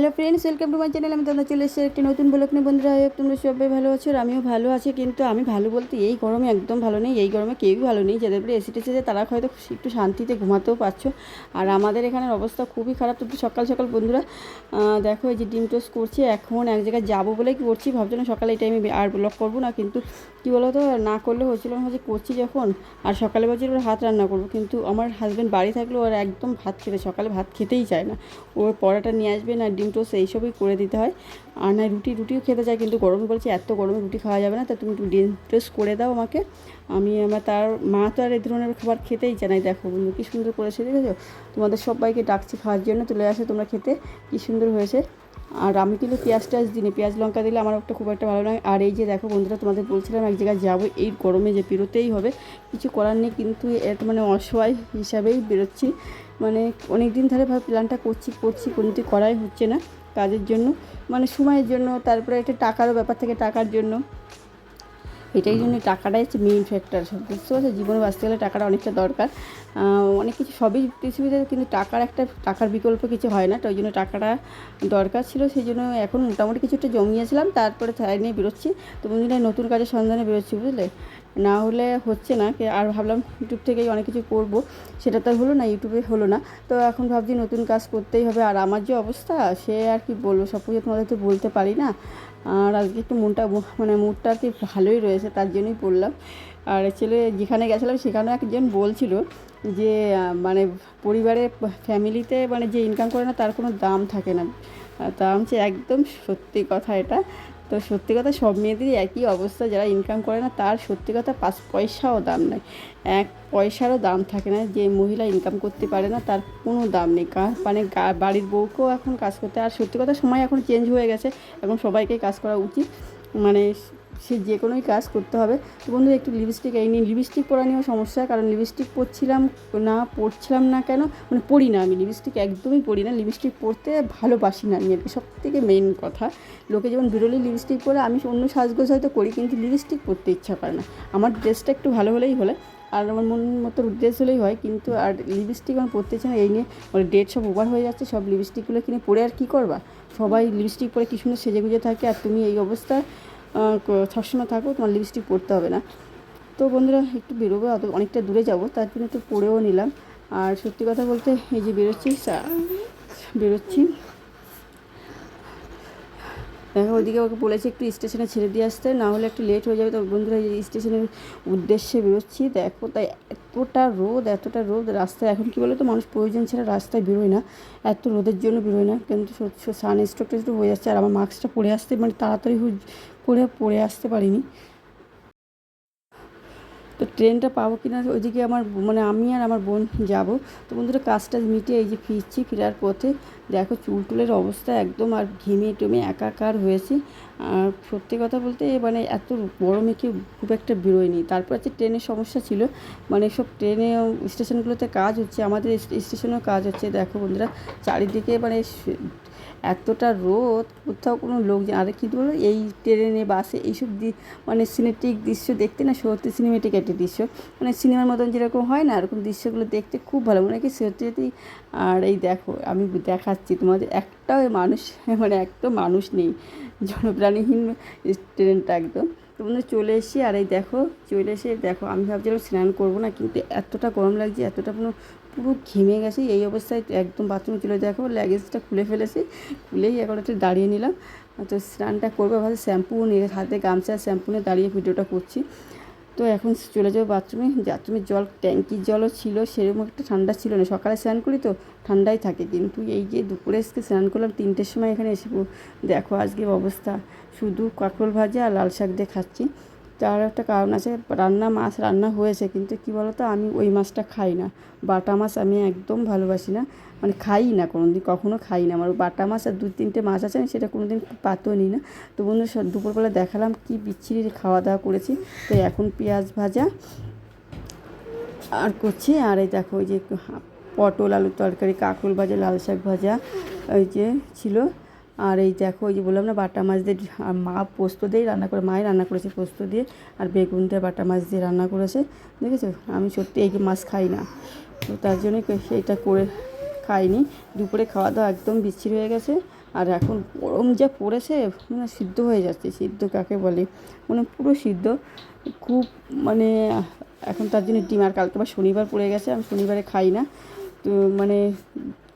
Hello friends welcome to my channel আমি তোমরা চলে এসেছি একটি নতুন ব্লগ নিয়ে। বন্ধুরা হোক তোমরা সবাই ভালো আছো আর আমিও ভালো আছি। কিন্তু আমি ভালো বলতে এই গরমে একদম ভালো নেই, এই গরমে কেউই ভালো নেই। যাদের উপরে এসি টেসিতে তারা হয়তো একটু শান্তিতে ঘুমাতেও পারছ। আর আমাদের এখানের অবস্থা খুবই খারাপ। তো সকাল সকাল বন্ধুরা দেখো এই যে ডিম টোস্ট করছি। এখন এক জায়গায় যাব বলেই কি করছি। ভাবছিলাম সকালে এই টাইমে আর ব্লগ করব না, কিন্তু কী বলো তো না করলে হচ্ছিল না যে করছি যখন। আর সকালে বলছি ওর ভাত রান্না করব, কিন্তু আমার হাজব্যান্ড বাড়ি থাকলেও ওর একদম ভাত খেতে, সকালে ভাত খেতেই চায় না। ওর পরোটা নিয়ে আসবে না, ডিম টোস্ট এইসবই করে দিতে হয়। আর না, রুটি, রুটিও খেতে চায় কিন্তু গরমে বলছে, এত গরমে রুটি খাওয়া যাবে না, তা তুমি একটু ডিম টোস্ট করে দাও আমাকে। আমি আমার তার মা তো আর এই ধরনের খাবার খেতেই না দেখো বন্ধু, কী সুন্দর করেছে, দেখেছ? তোমাদের সবাইকে ডাকছি খাওয়ার জন্য, চলে আসে তোমরা খেতে, কী সুন্দর হয়েছে। আর আমি কিন্তু পেঁয়াজ টেয়াজ দিই পেঁয়াজ, লঙ্কা দিলে আমার একটা খুব একটা ভালো লাগে আর এই যে দেখো বন্ধুরা, তোমাদের বলছিলাম এক জায়গায় যাব, এই গরমে যে বেরোতেই হবে, কিছু করার নেই, কিন্তু এটা মানে অসহায় হিসাবেই বেরোচ্ছি। মানে অনেক দিন ধরে ভাবে প্ল্যানটা করছি করছি কিন্তু করাই হচ্ছে না কাজের জন্য। মানে সময়ের জন্য, তারপরে একটা টাকারও ব্যাপার থেকে টাকার জন্য। এটাই জন্য টাকাটাই হচ্ছে মেইন ফ্যাক্টর সব বুঝতে পারছ? জীবনে বাঁচতে গেলে টাকাটা অনেকটা দরকার। অনেক কিছু, সবই পৃথিবীতে কিন্তু টাকার একটা, টাকার বিকল্প কিছু হয় না। তো ওই জন্য টাকাটা দরকার ছিল, সেই জন্য এখন মোটামুটি কিছুটা জমিয়েছিলাম। তারপরে তাই নিয়ে বেরোচ্ছি। তো বন্ধুরা, নতুন কাজের সন্ধানে বেরোচ্ছি, বুঝলে? না হলে হচ্ছে না আর ভাবলাম ইউটিউব থেকেই অনেক কিছু করব, সেটা তো হলো না ইউটিউবে হলো না। তো এখন ভাবছি নতুন কাজ করতেই হবে। আর আমার যে অবস্থা, সে আর কি বলব, সব কিছু তোমাদের তো বলতে পারি না। আর আজকে একটু মনটা মানে মুডটা আর কি ভালোই রয়েছে, তার জন্যই বললাম। আর ছেলে যেখানে গেছিলাম, সেখানেও একজন বলছিল যে মানে পরিবারে ফ্যামিলিতে মানে যে ইনকাম করে না, তার কোনো দাম থাকে না। তা হচ্ছে একদম সত্যি কথা এটা। তো সত্যি কথা সব মেয়েদেরই একই অবস্থা, যারা ইনকাম করে না তার সত্যি কথা পাঁচ পয়সাও দাম নেই। এক পয়সারও দাম থাকে না যে মহিলা ইনকাম করতে পারে না, তার কোনো দাম নেই। মানে বাড়ির বউকেও এখন কাজ করতে, আর সত্যি কথা সময় এখন চেঞ্জ হয়ে গেছে, এখন সবাইকেই কাজ করা উচিত। মানে সে যে কোনোই কাজ করতে হবে। তো বন্ধু একটু লিপস্টিক এই নিয়ে লিপস্টিক পরা নিয়েও সমস্যা, কারণ লিপস্টিক পরছিলাম না পরছিলাম না কেন? মানে পরি না আমি লিপস্টিক একদমই পরি না। লিপস্টিক পরতে ভালোবাসি না আমি সব থেকে মেন কথা। লোকে যেমন বিরলি লিপস্টিক পরে, আমি অন্য সাজগোজ হয়তো করি, কিন্তু লিপস্টিক পরতে ইচ্ছা করে না। আমার ড্রেসটা একটু ভালো হলেই হলে, আর আমার মন মতো ড্রেস হলেই হয়, কিন্তু আর লিপস্টিক আমার পরতে না, এই নিয়ে মানে ডেট সব ওভার হয়ে যাচ্ছে, সব লিপস্টিকগুলো কিনে পরে আর কী করবা? সবাই লিপস্টিক পরে কী সুন্দর সেজে গুজে থাকে, আর তুমি এই ক- সবসময় থাকো, তোমার লিপস্টিক পরতে হবে না। তো বন্ধুরা, একটু বেরোবো অত অনেকটা দূরে যাব, তার জন্য একটু পরেও নিলাম। আর সত্যি কথা বলতে, এই যে বেরোচ্ছি বেরোচ্ছি। দেখো, ওইদিকে ওকে বলেছি একটু স্টেশনে ছেড়ে দিয়ে আসতে, না হলে একটু লেট হয়ে যাবে। তো বন্ধুরা, এই স্টেশনের উদ্দেশ্যে বেরোচ্ছি, দেখো তাই এতটা রোদ এতটা রোদ, রাস্তায় এখন কি বলো তো মানুষ প্রয়োজন ছাড়া রাস্তায় বেরোয় না। এত রোদের জন্য বেরোয় না, কিন্তু সান স্ট্রোক টেস্ট্রোক হয়ে যাচ্ছে, আর আমার মাস্কটা পরে আসতে মানে তাড়াতাড়ি করে পড়ে আসতে পারিনি। তো ট্রেনটা পাবো কি না ওইদিকে আমার মানে আমি আর আমার বোন যাব। তো বন্ধুরা, কাজটা মিটিয়ে এই যে ফিরছি, ফেরার পথে। দেখো চুল টুলের অবস্থা একদম আর ঘেমে টেমে একাকার হয়েছে। আর সত্যি কথা বলতে মানে এত গরমে কি খুব একটা বেরোয়নি। তারপর হচ্ছে ট্রেনের সমস্যা ছিল। মানে সব ট্রেনে, স্টেশনগুলোতে কাজ হচ্ছে, আমাদের স্টেশনেও কাজ হচ্ছে। দেখো বন্ধুরা, চারিদিকে মানে এতটা রোদ, কোথাও কোনো লোকজন, আর কি বলো এই ট্রেনে, বাসে এইসব দি মানে সিনেটিক দৃশ্য দেখতে না, সত্যি সিনেমেটিক একটা দৃশ্য। মানে সিনেমার মতন যেরকম হয় না, এরকম দৃশ্যগুলো দেখতে খুব ভালো। মনে হয় কি সত্যি আর এই দেখো, আমি দেখাচ্ছি তোমাদের একটাও মানুষ মানে একটা মানুষ নেই, জনপ্রাণীহীন ট্রেনটা একদম। তো বন্ধু চলে এসে আর এই দেখো, চলে এসে দেখো, আমি ভাবছিলাম স্নান করব না, কিন্তু এতটা গরম লাগছে, এতটা পুরো পুরো ঘেমে গেছে, এই অবস্থায় একদম বাথরুমে চলে দেখো ল্যাগেজটা খুলে ফেলেছি, খুলেই এখন একটু দাঁড়িয়ে নিলাম। তো স্নানটা করব, ভাবছি শ্যাম্পু নিয়ে, হাতে গামছা শ্যাম্পু নিয়ে দাঁড়িয়ে ভিডিওটা করছি। তো এখন চলে যাব বাথরুমে বাথরুমের জল, ট্যাঙ্কির জলও ছিল, সেরকম একটা ঠান্ডা ছিল না। সকালে স্নান করি তো ঠান্ডাই থাকে কিন্তু এই যে দুপুরে এসে স্নান করলাম, তিনটের সময় এখানে এসে দেখো আজকে অবস্থা। শুধু কাঁকরোল ভাজা আর লাল শাক দিয়ে খাচ্ছি। তার একটা কারণ আছে, রান্না মাছ রান্না হয়েছে, কিন্তু কি বলতো, আমি ওই মাছটা খাই না। বাটা মাছ আমি একদম ভালোবাসি না মানে খাই না কোনো দিন কখনও খাই না। আমার বাটা মাছ আর দু তিনটে মাছ আছে, আমি সেটা কোনো দিন পাতেও নিই না। তো বন্ধু দুপুরবেলা দেখালাম কি বিচ্ছিরি খাওয়া দাওয়া করেছি। তো এখন পেঁয়াজ ভাজা আর করছি, আর এই দেখো, ওই যে পটল আলুর তরকারি, কাঁকরোল ভাজা, লাল শাক ভাজা, ওই যে ছিল। আর এই দেখো, ওই যে বললাম না, বাটা মাছ দিয়ে মা পোস্ত দিয়েই রান্না করে, মাই রান্না করেছে পোস্ত দিয়ে, আর বেগুন দিয়ে বাটা মাছ দিয়ে রান্না করেছে। দেখেছ? আমি সত্যি এই মাছ খাই না। তো তার জন্য সেইটা করে খাইনি। দুপুরে খাওয়া দাওয়া একদম বিচ্ছির হয়ে গেছে, আর এখন গরম যা পড়েছে মানে সিদ্ধ হয়ে যাচ্ছে। সিদ্ধ কাকে বলে? মানে পুরো সিদ্ধ। খুব মানে এখন তার জন্য ডিম, আর কালকে আবার শনিবার পড়ে গেছে, আমি শনিবারে খাই না। তো মানে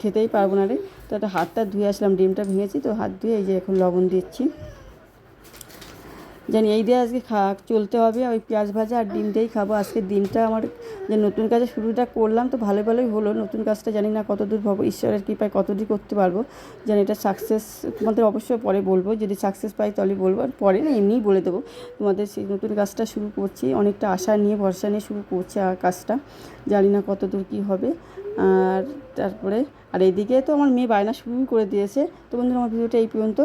খেতেই পারব না রে। তো একটা হাতটা ধুয়ে আসলাম, ডিমটা ভেঙেছি তো হাত ধুয়ে এই যে এখন লবণ দিচ্ছি। জানি এই দিয়ে আজকে খা চলতে হবে, ওই পেঁয়াজ ভাজা আর ডিম দিয়েই খাব। আজকে দিনটা আমার যে নতুন কাজে শুরুটা করলাম তো ভালো ভালোই হলো। নতুন কাজটা জানি না কতদূর ভব, ঈশ্বরের কৃপায় কতদূর করতে পারব। যেন এটা সাকসেস তোমাদের অবশ্যই পরে বলব, যদি সাকসেস পাই তাহলে বলব। আর পরে না, এমনিই বলে দেবো, তোমাদের সেই নতুন কাজটা শুরু করছি, অনেকটা আশা নিয়ে, ভরসা নিয়ে শুরু করছি আর কাজটা। জানি না কতদূর কী হবে। আর তারপরে, আর এদিকে তো আমার মেয়ে বায়না শুরু করে দিয়েছে। তো বন্ধুরা, আমার ভিডিওটা এই পর্যন্ত।